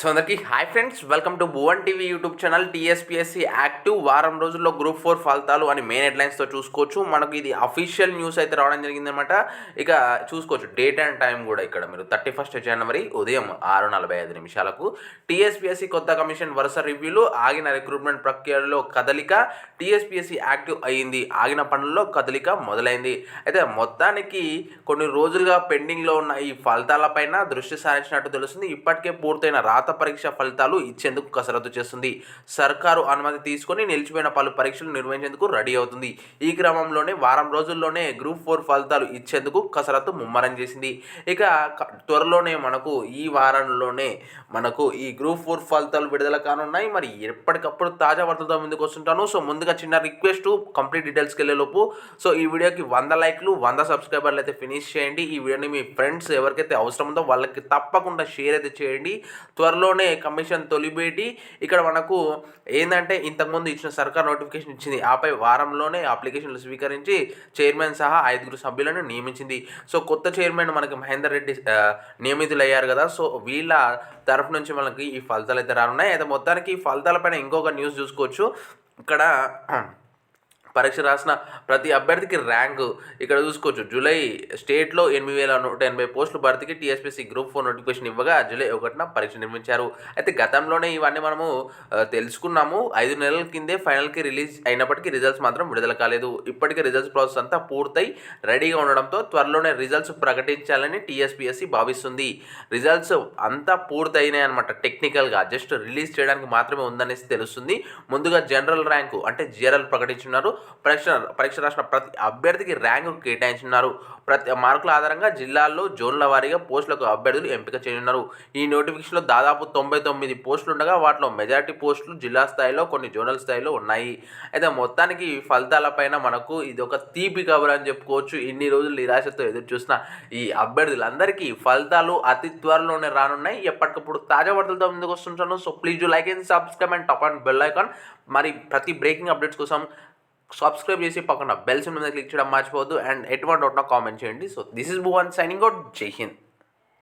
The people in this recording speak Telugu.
సో అందరికి hi friends welcome to Bhuvan TV YouTube channel TSPSC active వారం రోజుల్లో గ్రూప్ ఫోర్ ఫలితాలు అని మెయిన్ హెడ్లైన్స్తో చూసుకోవచ్చు. మనకు ఇది అఫీషియల్ న్యూస్ అయితే రావడం జరిగిందనమాట ఇక చూసుకోవచ్చు డేట్ అండ్ టైం కూడా ఇక్కడ మీరు థర్టీ ఫస్ట్ జనవరి ఉదయం ఆరు నలభై ఐదు నిమిషాలకు. టీఎస్పీఎస్సీ కొత్త కమిషన్ వరుస రివ్యూలు ఆగిన రిక్రూట్మెంట్ ప్రక్రియలో కదలిక టీఎస్పీఎస్సీ యాక్టివ్ అయ్యింది ఆగిన పనుల్లో కదలిక మొదలైంది. అయితే మొత్తానికి కొన్ని రోజులుగా పెండింగ్లో ఉన్న ఈ ఫలితాలపైన దృష్టి సారించినట్టు తెలుస్తుంది. ఇప్పటికే పూర్తయిన రాత పరీక్ష ఫలితాలు ఇచ్చేందుకు కసరత్తు చేస్తుంది. సర్కారు అనుమతి తీసుకొని నిలిచిపోయిన పలు పరీక్షలు నిర్వహించేందుకు రెడీ అవుతుంది. ఈ క్రమంలోనే వారం రోజుల్లోనే గ్రూప్ ఫోర్ ఫలితాలు ఇచ్చేందుకు కసరత్తు ముమ్మరం చేసింది. ఇక త్వరలోనే మనకు ఈ వారంలోనే మనకు ఈ గ్రూప్ ఫోర్ ఫలితాలు విడుదల కానున్నాయి. మరి ఎప్పటికప్పుడు తాజా వార్తలతో ముందుకు వస్తుంటాను. సో ముందుగా చిన్న రిక్వెస్ట్ కంప్లీట్ డీటెయిల్స్కి వెళ్ళేలోపు సో ఈ వీడియోకి వంద లైక్లు వంద సబ్స్క్రైబర్లు అయితే ఫినిష్ చేయండి. ఈ వీడియోని మీ ఫ్రెండ్స్ ఎవరికైతే అవసరం ఉందో వాళ్ళకి తప్పకుండా షేర్ అయితే చేయండి. త్వరలో త్వరలోనే కమిషన్ తొలిపేటి ఇక్కడ మనకు ఏంటంటే ఇంతకుముందు ఇచ్చిన సర్కార్ నోటిఫికేషన్ ఇచ్చింది. ఆపై వారంలోనే అప్లికేషన్లు స్వీకరించి చైర్మన్ సహా ఐదుగురు సభ్యులను నియమించింది. సో కొత్త చైర్మన్ మనకి మహేందర్ రెడ్డి నియమితులయ్యారు కదా. సో వీళ్ళ తరఫు నుంచి మనకి ఈ ఫలితాలు అయితే రానున్నాయి. అయితే మొత్తానికి ఈ ఫలితాలపైన ఇంకొక న్యూస్ చూసుకోవచ్చు. ఇక్కడ పరీక్ష రాసిన ప్రతి అభ్యర్థికి ర్యాంకు. ఇక్కడ చూసుకోవచ్చు. జూలై స్టేట్లో ఎనిమిది వేల నూట ఎనభై పోస్టుల భర్తీకి టీఎస్పీసీ గ్రూప్ ఫోర్ నోటిఫికేషన్ ఇవ్వగా జూలై ఒకటిన పరీక్ష నిర్మించారు అయితే గతంలోనే ఇవన్నీ మనము తెలుసుకున్నాము. ఐదు నెలల కిందే ఫైనల్కి రిలీజ్ అయినప్పటికీ రిజల్ట్స్ మాత్రం విడుదల కాలేదు. ఇప్పటికే రిజల్ట్స్ ప్రాసెస్ అంతా పూర్తయి రెడీగా ఉండడంతో త్వరలోనే రిజల్ట్స్ ప్రకటించాలని టీఎస్పీఎస్సీ భావిస్తుంది. రిజల్ట్స్ అంతా పూర్తయినాయి అనమాట టెక్నికల్గా జస్ట్ రిలీజ్ చేయడానికి మాత్రమే ఉందనేసి తెలుస్తుంది. ముందుగా జనరల్ ర్యాంకు అంటే జీఆర్ఎల్ ప్రకటించున్నారు. పరీక్ష పరీక్ష రాసిన ప్రతి అభ్యర్థికి ర్యాంకు కేటాయించున్నారు ప్రతి మార్కుల ఆధారంగా జిల్లాల్లో జోన్ల వారీగా పోస్టులకు అభ్యర్థులు ఎంపిక చేయనున్నారు. ఈ నోటిఫికేషన్లో దాదాపు తొంభై తొమ్మిది పోస్టులు ఉండగా వాటిలో మెజారిటీ పోస్టులు జిల్లా స్థాయిలో కొన్ని జోనల్ స్థాయిలో ఉన్నాయి. అయితే మొత్తానికి ఈ ఫలితాలపైన మనకు ఇది ఒక తీపి కబురు అని చెప్పుకోవచ్చు. ఇన్ని రోజులు నిరాశతో ఎదురు చూసిన ఈ అభ్యర్థులందరికీ ఫలితాలు అతి త్వరలోనే రానున్నాయి. ఎప్పటికప్పుడు తాజా వార్తలతో ముందుకు వస్తుంటాను. So please like and subscribe and tap and bell icon మరి ప్రతి బ్రేకింగ్ అప్డేట్స్ కోసం సబ్స్క్రైబ్ చేసి పక్కన బెల్ సింబల్ మీద క్లిక్ చేయడం మర్చిపోవద్దు. అండ్ ఎటువంటి ఒకటి కామెంట్ చేయండి. So this is Bhuvan signing out Jai Hind